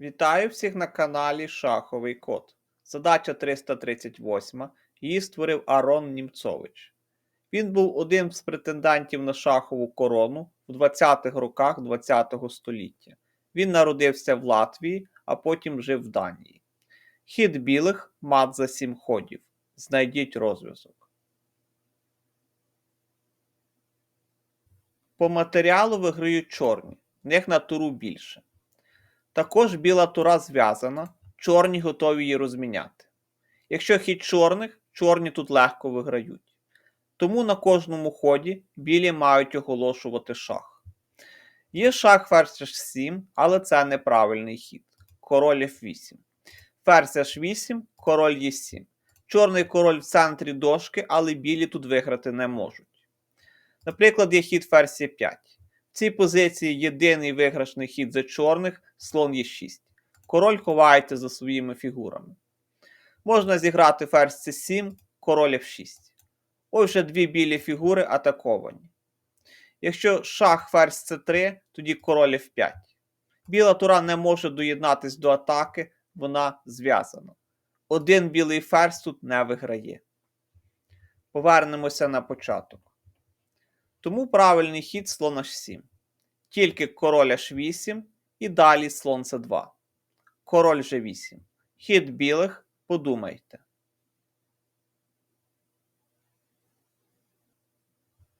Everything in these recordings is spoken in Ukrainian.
Вітаю всіх на каналі Шаховий Код. Задача 338. Її створив Арон Німцович. Він був одним з претендентів на шахову корону в 20-х роках ХХ століття. Він народився в Латвії, а потім жив в Данії. Хід білих мат за 7 ходів. Знайдіть розв'язок. По матеріалу виграють чорні, в них на туру більше. Також біла тура зв'язана, чорні готові її розміняти. Якщо хід чорних, чорні тут легко виграють. Тому на кожному ході білі мають оголошувати шах. Є шах ферзь h7, але це неправильний хід. Король f8. Ферзь h8, король e7. Чорний король в центрі дошки, але білі тут виграти не можуть. Наприклад, є хід ферзь e5. В цій позиції єдиний виграшний хід за чорних слон Е6. Король ховається за своїми фігурами. Можна зіграти ферзь c7, король f6. Ось вже дві білі фігури атаковані. Якщо шах ферзь c3, тоді король f5. Біла тура не може доєднатись до атаки, вона зв'язана. Один білий ферзь тут не виграє. Повернемося на початок. Тому правильний хід слон h7. Тільки король h8 і далі слон c2. Король g8. Хід білих подумайте.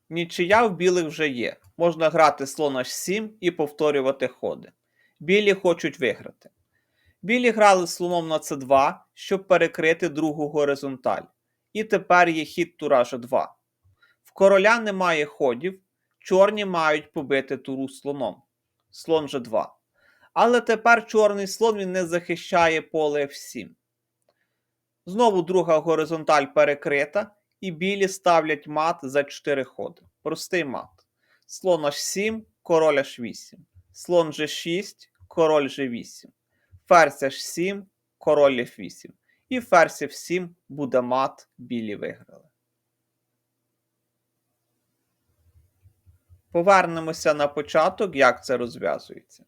Нічия в білих вже є. Можна грати слон h7 і повторювати ходи. Білі хочуть виграти. Білі грали слоном на c2, щоб перекрити другу горизонталь. І тепер є хід тура g2. Короля немає ходів, чорні мають побити туру слоном. Слон g2. Але тепер чорний слон він не захищає поле f7. Знову друга горизонталь перекрита, і білі ставлять мат за 4 ходи. Простий мат. Слон h7, король h8. Слон g6, король g8. Ферзь h7, король f8. І ферзь f7 буде мат, білі виграли. Повернемося на початок, як це розв'язується.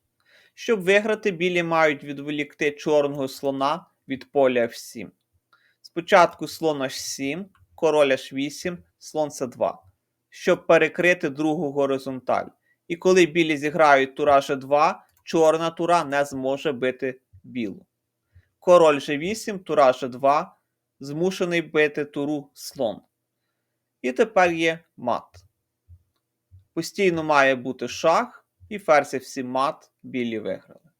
Щоб виграти, білі мають відволікти чорного слона від поля f7. Спочатку слон h7, король h8, слон c2, щоб перекрити другу горизонталь. І коли білі зіграють тура g2, чорна тура не зможе бити білу. Король g8, тура g2, змушений бити туру слон. І тепер є мат. Постійно має бути шах, і ферзь f7 мат, білі виграли.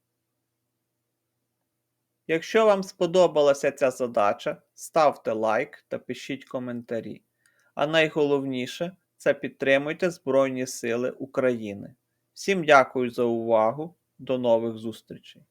Якщо вам сподобалася ця задача, ставте лайк та пишіть коментарі. А найголовніше це підтримуйте Збройні Сили України. Всім дякую за увагу. До нових зустрічей!